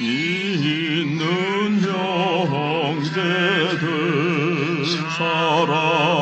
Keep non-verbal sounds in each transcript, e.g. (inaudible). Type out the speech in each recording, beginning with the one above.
있는 형제들 사랑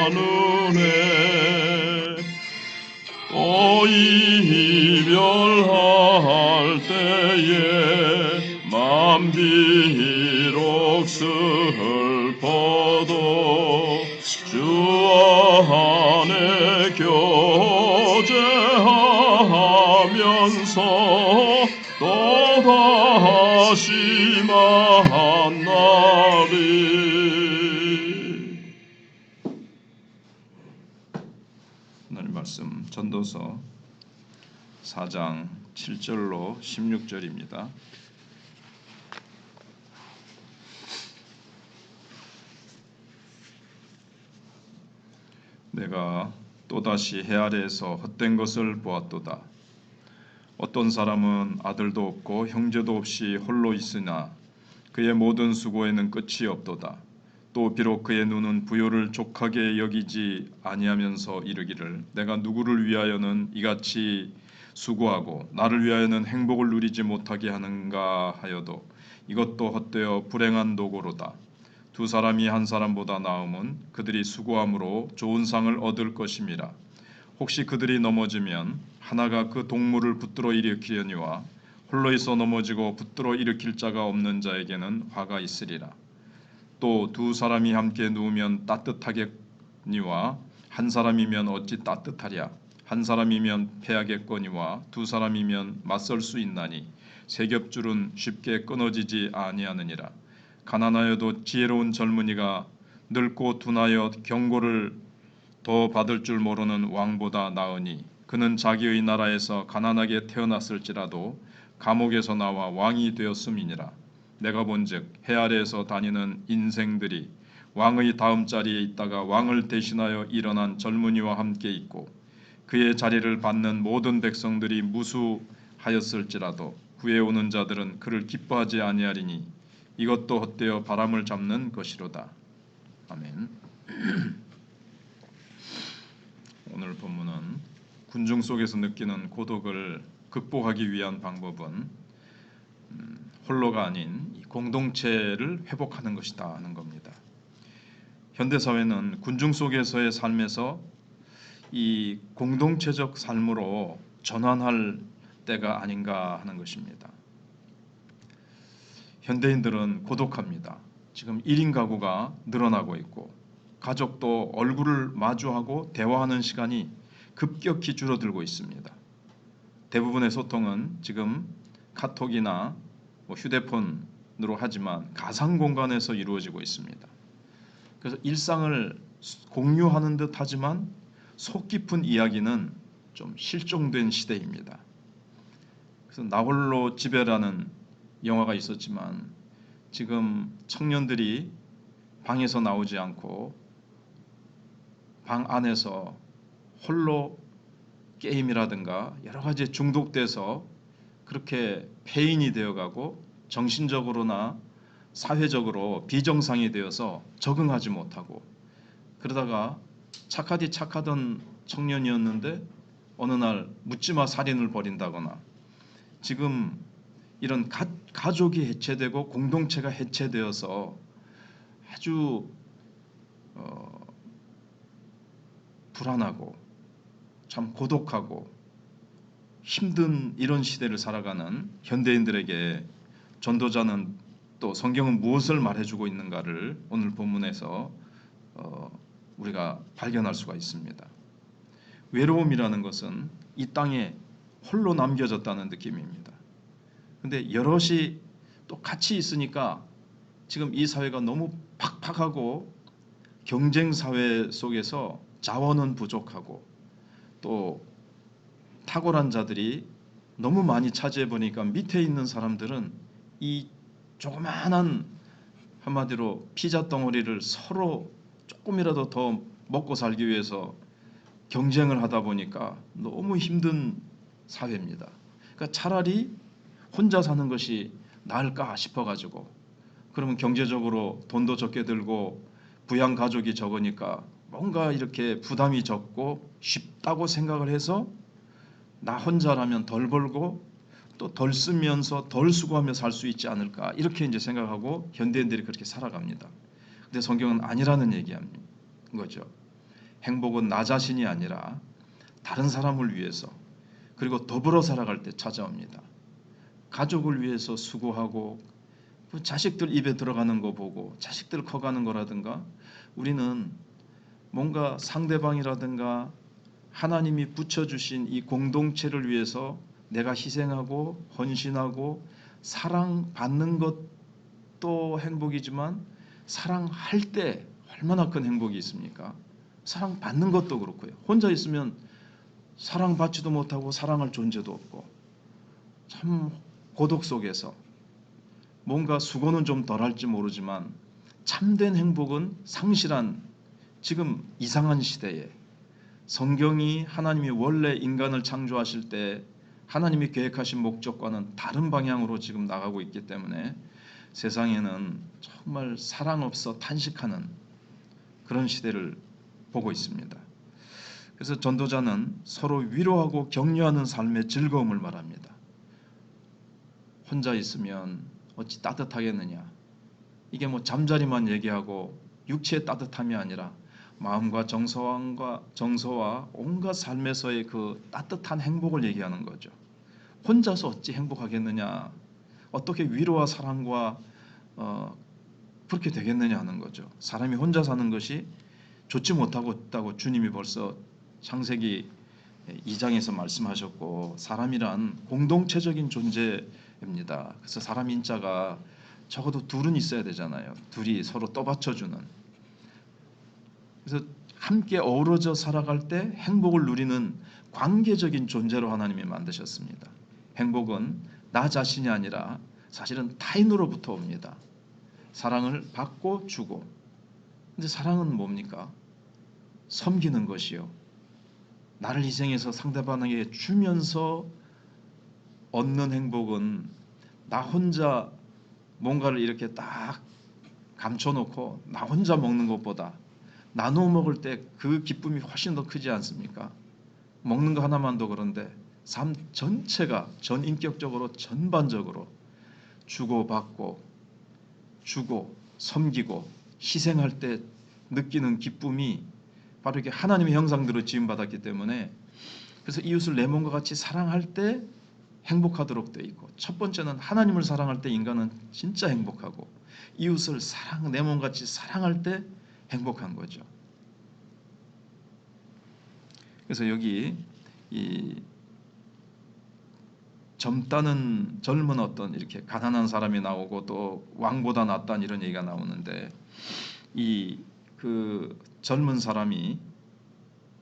나누네 또 이별할 때에 맘 비록 슬퍼도 주 안에 교제하면서 또 다시 만 전도서 4장 7절로 16절입니다. 내가 또다시 해 아래에서 헛된 것을 보았도다. 어떤 사람은 아들도 없고 형제도 없이 홀로 있으나 그의 모든 수고에는 끝이 없도다. 또 비록 그의 눈은 부요를 족하게 여기지 아니하면서 이르기를 내가 누구를 위하여는 이같이 수고하고 나를 위하여는 행복을 누리지 못하게 하는가 하여도 이것도 헛되어 불행한 도고로다. 두 사람이 한 사람보다 나음은 그들이 수고함으로 좋은 상을 얻을 것임이라. 혹시 그들이 넘어지면 하나가 그 동물을 붙들어 일으키려니와 홀로 있어 넘어지고 붙들어 일으킬 자가 없는 자에게는 화가 있으리라. 또 두 사람이 함께 누우면 따뜻하겠니와 한 사람이면 어찌 따뜻하랴? 한 사람이면 패하겠거니와 두 사람이면 맞설 수 있나니? 세 겹줄은 쉽게 끊어지지 아니하느니라. 가난하여도 지혜로운 젊은이가 늙고 둔하여 경고를 더 받을 줄 모르는 왕보다 나으니 그는 자기의 나라에서 가난하게 태어났을지라도 감옥에서 나와 왕이 되었음이니라 내가 본즉 해 아래에서 다니는 인생들이 왕의 다음 자리에 있다가 왕을 대신하여 일어난 젊은이와 함께 있고 그의 자리를 받는 모든 백성들이 무수하였을지라도 후에 오는 자들은 그를 기뻐하지 아니하리니 이것도 헛되어 바람을 잡는 것이로다. 아멘. (clears throat) 오늘 본문은 군중 속에서 느끼는 고독을 극복하기 위한 방법은 음, 홀로가 아닌 이 공동체를 회복하는 것이다 하는 겁니다. 현대 사회는 군중 속에서의 삶에서 이 공동체적 삶으로 전환할 때가 아닌가 하는 것입니다. 현대인들은 고독합니다. 지금 1인 가구가 늘어나고 있고 가족도 얼굴을 마주하고 대화하는 시간이 급격히 줄어들고 있습니다. 대부분의 소통은 지금 카톡이나 뭐 휴대폰 으로 하지만 가상 공간에서 이루어지고 있습니다. 그래서 일상을 공유하는 듯 하지만 속 깊은 이야기는 좀 실종된 시대입니다. 그래서 나홀로 집에라는 영화가 있었지만 지금 청년들이 방에서 나오지 않고 방 안에서 홀로 게임이라든가 여러 가지에 중독돼서 그렇게 폐인이 되어가고 정신적으로나 사회적으로 비정상이 되어서 적응하지 못하고 그러다가 착하디 착하던 청년이었는데 어느 날 묻지마 살인을 벌인다거나 지금 이런 가, 가족이 해체되고 공동체가 해체되어서 아주 어, 불안하고 참 고독하고 힘든 이런 시대를 살아가는 현대인들에게 전도자는 또 성경은 무엇을 말해주고 있는가를 오늘 본문에서 어, 우리가 발견할 수가 있습니다. 외로움이라는 것은 이 땅에 홀로 남겨졌다는 느낌입니다. 근데 여럿이 또 같이 있으니까 지금 이 사회가 너무 팍팍하고 경쟁 사회 속에서 자원은 부족하고 또 탁월한 자들이 너무 많이 차지해 보니까 밑에 있는 사람들은 이 조그마한 한마디로 피자 덩어리를 서로 조금이라도 더 먹고 살기 위해서 경쟁을 하다 보니까 너무 힘든 사회입니다. 그러니까 차라리 혼자 사는 것이 나을까 싶어 가지고 그러면 경제적으로 돈도 적게 들고 부양 가족이 적으니까 뭔가 이렇게 부담이 적고 쉽다고 생각을 해서 나 혼자라면 덜 벌고 또 덜 쓰면서 덜 수고하며 살 수 있지 않을까 이렇게 이제 생각하고 현대인들이 그렇게 살아갑니다. 근데 성경은 아니라는 얘기한 거죠. 행복은 나 자신이 아니라 다른 사람을 위해서 그리고 더불어 살아갈 때 찾아옵니다. 가족을 위해서 수고하고 그 자식들 입에 들어가는 거 보고 자식들 커가는 거라든가 우리는 뭔가 상대방이라든가 하나님이 붙여주신 이 공동체를 위해서 내가 희생하고 헌신하고 사랑받는 것도 행복이지만 사랑할 때 얼마나 큰 행복이 있습니까? 사랑받는 것도 그렇고요. 혼자 있으면 사랑받지도 못하고 사랑할 존재도 없고 참 고독 속에서 뭔가 수고는 좀 덜할지 모르지만 참된 행복은 상실한 지금 이상한 시대에 성경이 하나님이 원래 인간을 창조하실 때 하나님이 계획하신 목적과는 다른 방향으로 지금 나가고 있기 때문에 세상에는 정말 사랑 없어 탄식하는 그런 시대를 보고 있습니다. 그래서 전도자는 서로 위로하고 격려하는 삶의 즐거움을 말합니다. 혼자 있으면 어찌 따뜻하겠느냐. 이게 뭐 잠자리만 얘기하고 육체의 따뜻함이 아니라 마음과 정서와 정서와 온갖 삶에서의 그 따뜻한 행복을 얘기하는 거죠. 혼자서 어찌 행복하겠느냐? 어떻게 위로와 사랑과 어, 그렇게 되겠느냐 하는 거죠. 사람이 혼자 사는 것이 좋지 못하고 있다고 주님이 벌써 창세기 2장에서 말씀하셨고 사람이란 공동체적인 존재입니다. 그래서 사람 인자가 적어도 둘은 있어야 되잖아요. 둘이 서로 떠받쳐주는. 그래서 함께 어우러져 살아갈 때 행복을 누리는 관계적인 존재로 하나님이 만드셨습니다. 행복은 나 자신이 아니라 사실은 타인으로부터 옵니다. 사랑을 받고 주고. 근데 사랑은 뭡니까? 섬기는 것이요. 나를 희생해서 상대방에게 주면서 얻는 행복은 나 혼자 뭔가를 이렇게 딱 감춰놓고 나 혼자 먹는 것보다 나누어 먹을 때 그 기쁨이 훨씬 더 크지 않습니까? 먹는 거 하나만도 그런데 삶 전체가 전인격적으로 전반적으로 주고받고 주고 섬기고 희생할 때 느끼는 기쁨이 바로 이게 하나님의 형상대로 지음 받았기 때문에 그래서 이웃을 내 몸과 같이 사랑할 때 행복하도록 되어 있고 첫 번째는 하나님을 사랑할 때 인간은 진짜 행복하고 이웃을 사랑 내 몸같이 사랑할 때 행복한 거죠. 그래서 여기 이 젊다는 젊은 어떤 이렇게 가난한 사람이 나오고 또 왕보다 낫다는 이런 얘기가 나오는데 이 그 젊은 사람이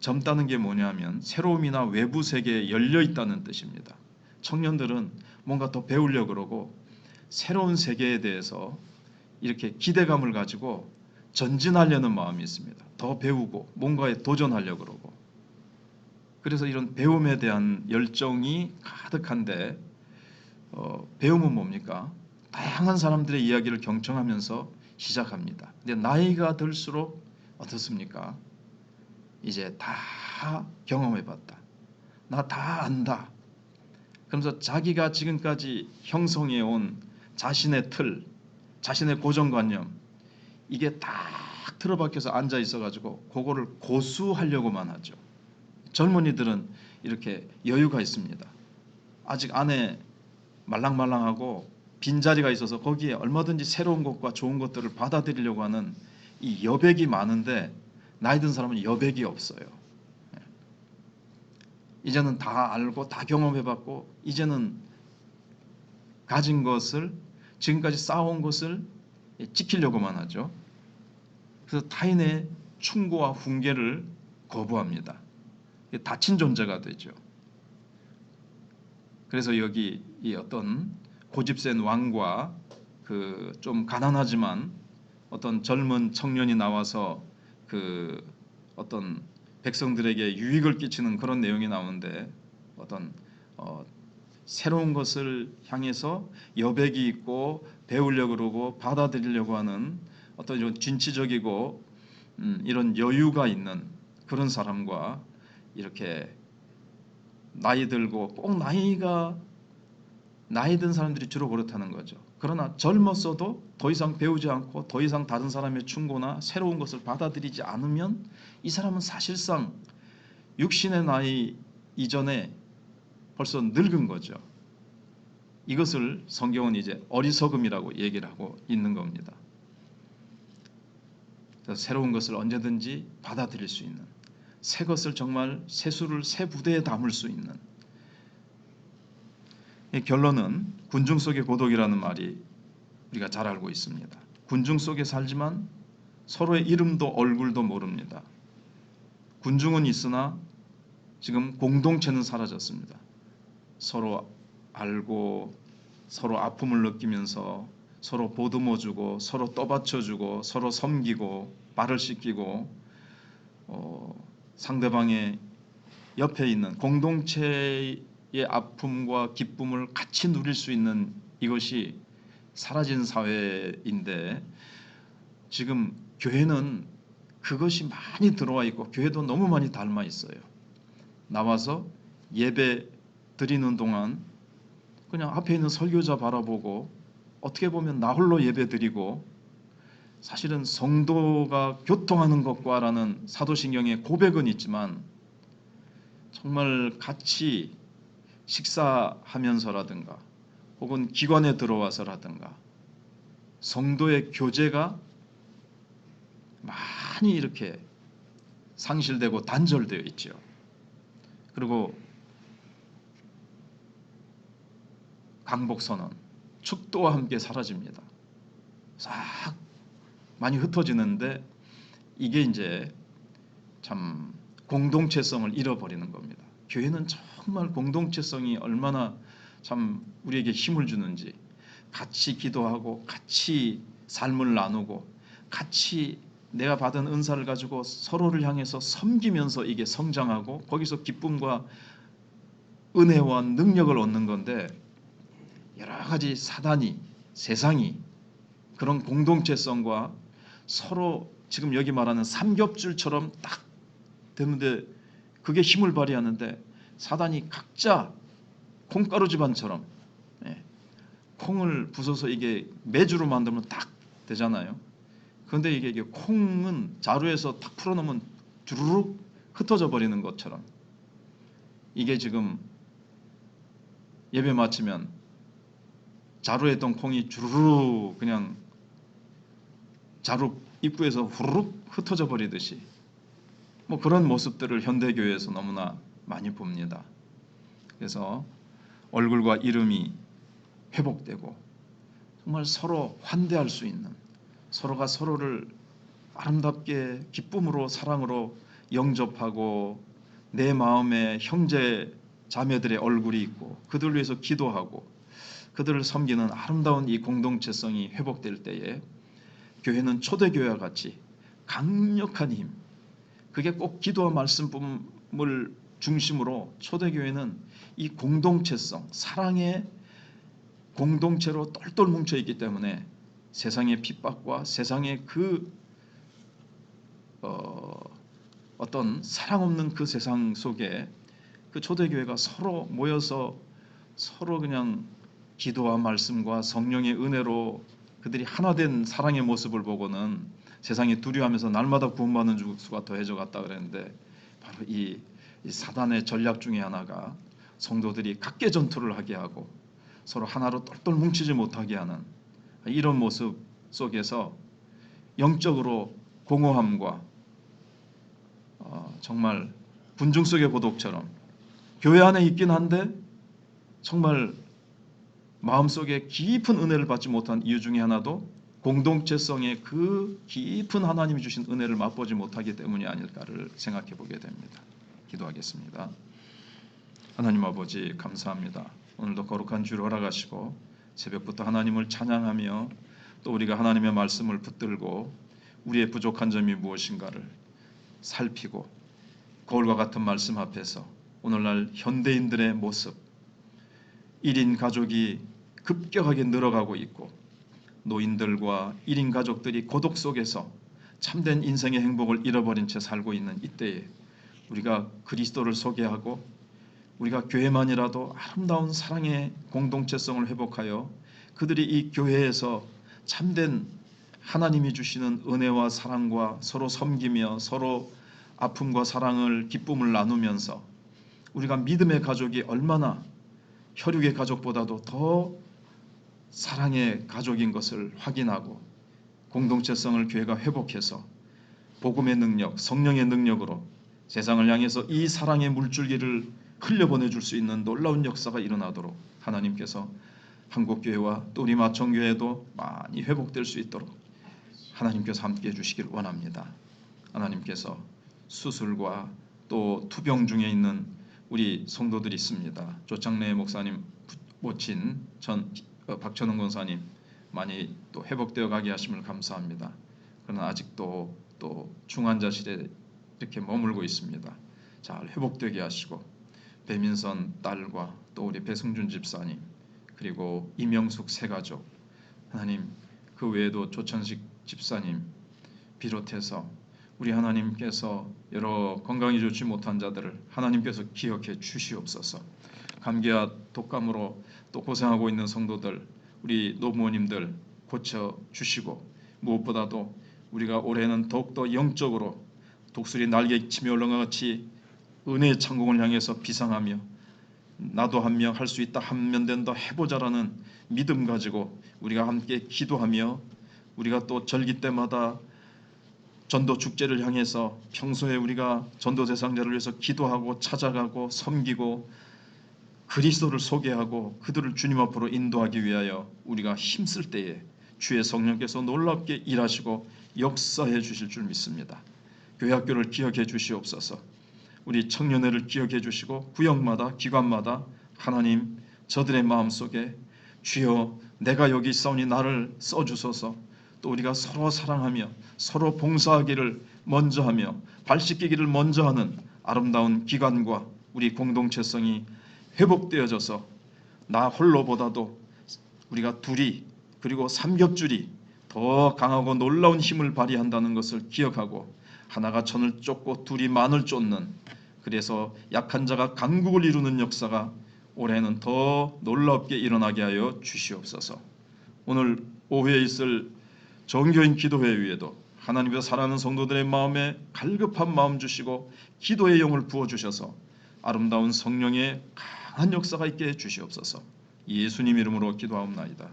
젊다는 게 뭐냐면 새로움이나 외부 세계에 열려 있다는 뜻입니다. 청년들은 뭔가 더 배우려 그러고 새로운 세계에 대해서 이렇게 기대감을 가지고 전진하려는 마음이 있습니다. 더 배우고 뭔가에 도전하려 그러고 그래서 이런 배움에 대한 열정이 가득한데 어, 배움은 뭡니까? 다양한 사람들의 이야기를 경청하면서 시작합니다. 근데 나이가 들수록 어떻습니까? 이제 다 경험해봤다. 나 다 안다. 그러면서 자기가 지금까지 형성해온 자신의 틀, 자신의 고정관념 이게 딱 틀어박혀서 앉아 있어가지고 그거를 고수하려고만 하죠. 젊은이들은 이렇게 여유가 있습니다. 아직 안에 말랑말랑하고 빈자리가 있어서 거기에 얼마든지 새로운 것과 좋은 것들을 받아들이려고 하는 이 여백이 많은데 나이 든 사람은 여백이 없어요. 예. 이제는 다 알고 다 경험해봤고 이제는 가진 것을 지금까지 쌓아온 것을 지키려고만 하죠. 그래서 타인의 충고와 훈계를 거부합니다. 다친 존재가 되죠. 그래서 여기 이 어떤 고집센 왕과 그 좀 가난하지만 어떤 젊은 청년이 나와서 그 어떤 백성들에게 유익을 끼치는 그런 내용이 나오는데 어떤 어 새로운 것을 향해서 여백이 있고 배우려고 그러고 받아들이려고 하는 어떤 좀 진취적이고 음, 이런 여유가 있는 그런 사람과 이렇게 나이 들고 꼭 나이가 나이 든 사람들이 주로 그렇다는 거죠. 그러나 젊었어도 더 이상 배우지 않고 더 이상 다른 사람의 충고나 새로운 것을 받아들이지 않으면 이 사람은 사실상 육신의 나이 이전에 벌써 늙은 거죠. 이것을 성경은 이제 어리석음이라고 얘기를 하고 있는 겁니다. 새로운 것을 언제든지 받아들일 수 있는 새 것을 정말 새수를 새 부대에 담을 수 있는 이 결론은 군중 속의 고독이라는 말이 우리가 잘 알고 있습니다. 군중 속에 살지만 서로의 이름도 얼굴도 모릅니다. 군중은 있으나 지금 공동체는 사라졌습니다. 서로 알고 서로 아픔을 느끼면서 서로 보듬어 주고 서로 떠받쳐 주고 서로 섬기고 말을 씻기고 어, 상대방의 옆에 있는 공동체의 아픔과 기쁨을 같이 누릴 수 있는 이것이 사라진 사회인데 지금 교회는 그것이 많이 들어와 있고 교회도 너무 많이 닮아 있어요. 나와서 예배 드리는 동안 그냥 앞에 있는 설교자 바라보고 어떻게 보면 나 홀로 예배 드리고 사실은 성도가 교통하는 것과라는 사도신경의 고백은 있지만 정말 같이 식사하면서라든가 혹은 기관에 들어와서라든가 성도의 교제가 많이 이렇게 상실되고 단절되어 있죠. 그리고 강복선언, 축도와 함께 사라집니다. 싹 많이 흩어지는데 이게 이제 참 공동체성을 잃어버리는 겁니다. 교회는 정말 공동체성이 얼마나 참 우리에게 힘을 주는지 같이 기도하고 같이 삶을 나누고 같이 내가 받은 은사를 가지고 서로를 향해서 섬기면서 이게 성장하고 거기서 기쁨과 은혜와 능력을 얻는 건데 여러 가지 사단이 세상이 그런 공동체성과 서로 지금 여기 말하는 삼겹줄처럼 딱 되는데 그게 힘을 발휘하는데 사단이 각자 콩가루 집안처럼 예, 콩을 부숴서 이게 메주로 만들면 딱 되잖아요. 그런데 이게, 이게 콩은 자루에서 탁 풀어놓으면 주르륵 흩어져 버리는 것처럼 이게 지금 예배 마치면 자루에 있던 콩이 주르르 그냥 자루 입구에서 후루룩 흩어져 버리듯이 뭐 그런 모습들을 현대 교회에서 너무나 많이 봅니다. 그래서 얼굴과 이름이 회복되고 정말 서로 환대할 수 있는 서로가 서로를 아름답게 기쁨으로 사랑으로 영접하고 내 마음에 형제 자매들의 얼굴이 있고 그들 위해서 기도하고 그들을 섬기는 아름다운 이 공동체성이 회복될 때에 교회는 초대교회와 같이 강력한 힘 그게 꼭 기도와 말씀뿐을 중심으로 초대교회는 이 공동체성 사랑의 공동체로 똘똘 뭉쳐 있기 때문에 세상의 핍박과 세상의 그 어, 어떤 사랑 없는 그 세상 속에 그 초대교회가 서로 모여서 서로 그냥 기도와 말씀과 성령의 은혜로 그들이 하나된 사랑의 모습을 보고는 세상에 두려워하면서 날마다 구원받는 수가 더해져 갔다 그랬는데 바로 이, 이 사단의 전략 중에 하나가 성도들이 각계 전투를 하게 하고 서로 하나로 똘똘 뭉치지 못하게 하는 이런 모습 속에서 영적으로 공허함과 어, 정말 군중 속의 고독처럼 교회 안에 있긴 한데 정말 마음속에 깊은 은혜를 받지 못한 이유 중에 하나도 공동체성의 그 깊은 하나님이 주신 은혜를 맛보지 못하기 때문이 아닐까를 생각해 보게 됩니다. 기도하겠습니다. 하나님 아버지 감사합니다. 오늘도 거룩한 주를 허락하시고 새벽부터 하나님을 찬양하며 또 우리가 하나님의 말씀을 붙들고 우리의 부족한 점이 무엇인가를 살피고 거울과 같은 말씀 앞에서 오늘날 현대인들의 모습 1인 가족이 급격하게 늘어가고 있고 노인들과 1인 가족들이 고독 속에서 참된 인생의 행복을 잃어버린 채 살고 있는 이때에 우리가 그리스도를 소개하고 우리가 교회만이라도 아름다운 사랑의 공동체성을 회복하여 그들이 이 교회에서 참된 하나님이 주시는 은혜와 사랑과 서로 섬기며 서로 아픔과 사랑을 기쁨을 나누면서 우리가 믿음의 가족이 얼마나 혈육의 가족보다도 더 사랑의 가족인 것을 확인하고 공동체성을 교회가 회복해서 복음의 능력, 성령의 능력으로 세상을 향해서 이 사랑의 물줄기를 흘려보내 줄 수 있는 놀라운 역사가 일어나도록 하나님께서 한국 교회와 또 우리 마청 교회도 많이 회복될 수 있도록 하나님께서 함께 해 주시길 원합니다. 하나님께서 수술과 또 투병 중에 있는 우리 성도들이 있습니다. 조창래 목사님 모친 전 어, 박천웅 권사님 많이 또 회복되어 가게 하심을 감사합니다. 그러나 아직도 또 중환자실에 이렇게 머물고 있습니다. 잘 회복되게 하시고 배민선 딸과 또 우리 배승준 집사님 그리고 이명숙 세 가족 하나님 그 외에도 조천식 집사님 비롯해서 우리 하나님께서 여러 건강이 좋지 못한 자들을 하나님께서 기억해 주시옵소서. 감기와 독감으로 또 고생하고 있는 성도들, 우리 노부모님들 고쳐 주시고 무엇보다도 우리가 올해는 더욱더 영적으로 독수리 날개 치며 올라가 같이 은혜의 창공을 향해서 비상하며 나도 한 명 할 수 있다 하면 된다 해보자라는 믿음 가지고 우리가 함께 기도하며 우리가 또 절기 때마다 전도 축제를 향해서 평소에 우리가 전도 대상자를 위해서 기도하고 찾아가고 섬기고 그리스도를 소개하고 그들을 주님 앞으로 인도하기 위하여 우리가 힘쓸 때에 주의 성령께서 놀랍게 일하시고 역사해 주실 줄 믿습니다. 교회 학교를 기억해 주시옵소서. 우리 청년회를 기억해 주시고 구역마다 기관마다 하나님 저들의 마음속에 주여 내가 여기 있사오니 나를 써 주소서. 또 우리가 서로 사랑하며 서로 봉사하기를 먼저 하며 발 씻기기를 먼저 하는 아름다운 기관과 우리 공동체성이 회복되어져서 나 홀로보다도 우리가 둘이 그리고 삼겹줄이 더 강하고 놀라운 힘을 발휘한다는 것을 기억하고 하나가 천을 쫓고 둘이 만을 쫓는 그래서 약한 자가 강국을 이루는 역사가 올해는 더 놀랍게 일어나게 하여 주시옵소서. 오늘 오후에 있을 정교인 기도회 위에도 하나님께서 사랑하는 성도들의 마음에 갈급한 마음 주시고 기도의 영을 부어 주셔서 아름다운 성령의 강한 역사가 있게 해 주시옵소서. 예수님 이름으로 기도하옵나이다.